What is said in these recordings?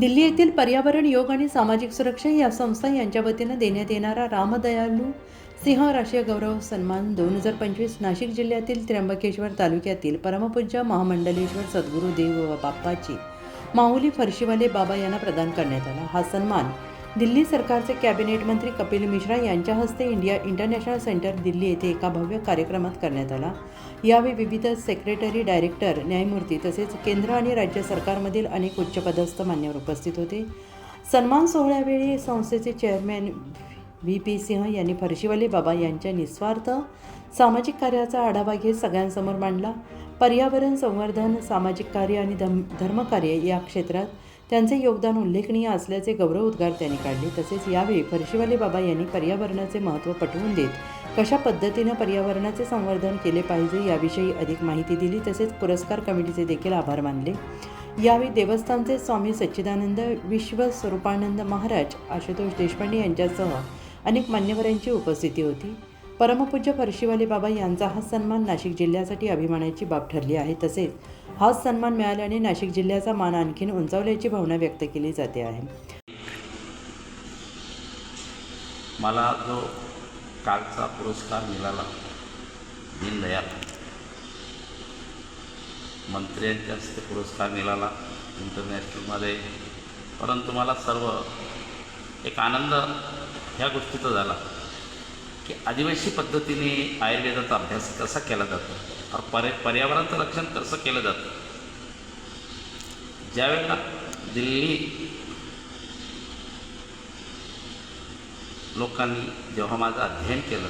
दिल्ली येथील पर्यावरण योग आणि सामाजिक सुरक्षा या संस्था यांच्या वतीनं देण्यात येणारा रामदयालू सिंह राष्ट्रीय गौरव सन्मान दोन हजार पंचवीस नाशिक जिल्ह्यातील त्र्यंबकेश्वर तालुक्यातील परमपूज्य महामंडलेश्वर सद्गुरू देव बाप्पाची माऊली फरशीवाले बाबा यांना प्रदान करण्यात आला. हा सन्मान दिल्ली सरकारचे कॅबिनेट मंत्री कपिल मिश्रा यांच्या हस्ते इंडिया इंटरनॅशनल सेंटर दिल्ली येथे एका भव्य कार्यक्रमात करण्यात आला. यावेळी विविध सेक्रेटरी डायरेक्टर न्यायमूर्ती तसेच केंद्र आणि राज्य सरकारमधील अनेक उच्चपदस्थ मान्यवर उपस्थित होते. सन्मान सोहळ्यावेळी संस्थेचे चेअरमॅन व्ही पी सिंह यांनी फरशीवाले बाबा यांच्या निस्वार्थ सामाजिक कार्याचा आढावा घेत सगळ्यांसमोर मांडला. पर्यावरण संवर्धन सामाजिक कार्य आणि धम धर्मकार्य या क्षेत्रात त्यांचे योगदान उल्लेखनीय असल्याचे गौरव उद्गार त्यांनी काढले. तसेच यावेळी फरशीवाले बाबा यांनी पर्यावरणाचे महत्त्व पटवून देत कशा पद्धतीनं पर्यावरणाचे संवर्धन केले पाहिजे याविषयी अधिक माहिती दिली. तसेच पुरस्कार कमिटीचे देखील आभार मानले. यावेळी देवस्थानचे स्वामी सच्चिदानंद विश्व स्वरूपानंद महाराज आशुतोष देशपांडे यांच्यासह अनेक मान्यवरांची उपस्थिती होती. परमपूज्य फरशीवाले बाबा यांचा हा सन्मान नाशिक जिल्ह्यासाठी अभिमानाची बाब ठरली आहे. तसेच हाच सन्मान मिळाल्याने नाशिक जिल्ह्याचा मान आणखीन उंचावल्याची भावना व्यक्त केली जाते आहे. मला जो कालचा पुरस्कार मिळाला दीनदयाल. मंत्र्यांच्या हस्ते पुरस्कार मिळाला इंटरनॅशनलमध्ये. परंतु मला सर्व एक आनंद ह्या गोष्टीचा झाला. की आदिवासी पद्धतीने आयुर्वेदाचा अभ्यास कसा केला जातो? और पर्य पर्यावरणाचं रक्षण कसं केलं जातं? ज्यावेळेला दिल्ली लोकांनी जेव्हा माझं अध्ययन केलं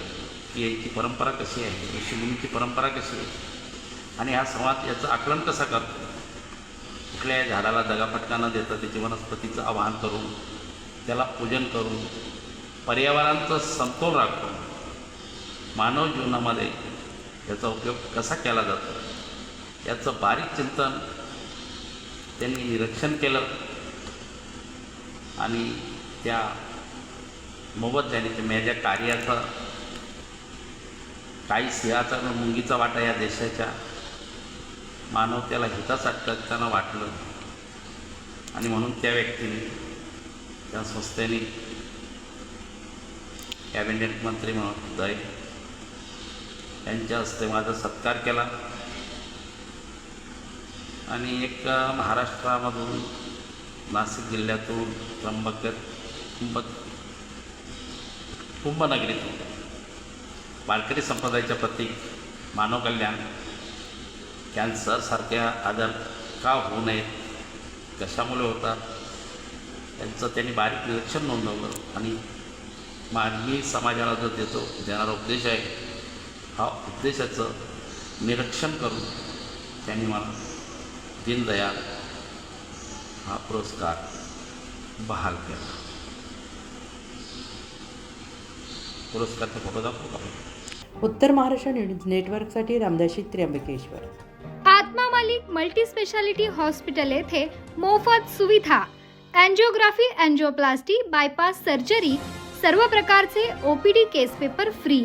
की यांची परंपरा कशी आहे ऋषीमुनीची परंपरा कशी आहे आणि हा संवाद याचं आकलन कसा करतो? कुठल्याही झाडाला दगाफटका न देता त्याची वनस्पतीचं आवाहन करून त्याला पूजन करून पर्यावरणाचं समतोल राखून मानव जीवनामध्ये याचा उपयोग कसा केला जातो? याचं बारीक चिंतन त्यांनी निरीक्षण केलं आणि त्या मोबत झाली माझ्या कार्याचा काही सिंहाचा आणि मुंगीचा वाटा या देशाच्या मानवतेला हिताच त्यांना वाटलं. आणि म्हणून त्या व्यक्तीने त्या संस्थेने कॅबिनेट मंत्री म्हणून जाईल यांच्या हस्ते माझा सत्कार केला. आणि एक महाराष्ट्रामधून नाशिक जिल्ह्यातून त्र्यंबक कुंभ कुंभनगरीतून वारकरी संप्रदायाच्या प्रतीक मानव कल्याण कॅन्सरसारख्या आजार का होऊ नयेत कशामुळे होतात त्यांचं त्यांनी बारीक निरीक्षण नोंदवलं. आणि मानवी समाजाला जो देतो देणारा उपदेश आहे हा उपदेशाचं निरीक्षण करून त्यांनी मला दीनदयाल हा पुरस्कार बहाल केला. पुरस्कारचा फोटो दाखवू का? उत्तर महाराष्ट्र नेटवर्कसाठी रामदाशी त्र्यंबकेश्वर. आत्मा मालिक मल्टी स्पेशालिटी हॉस्पिटल येथे मोफत सुविधा अँजिओग्राफी अँजिओप्लास्टी बायपास सर्जरी सर्व प्रकारचे OPD case paper free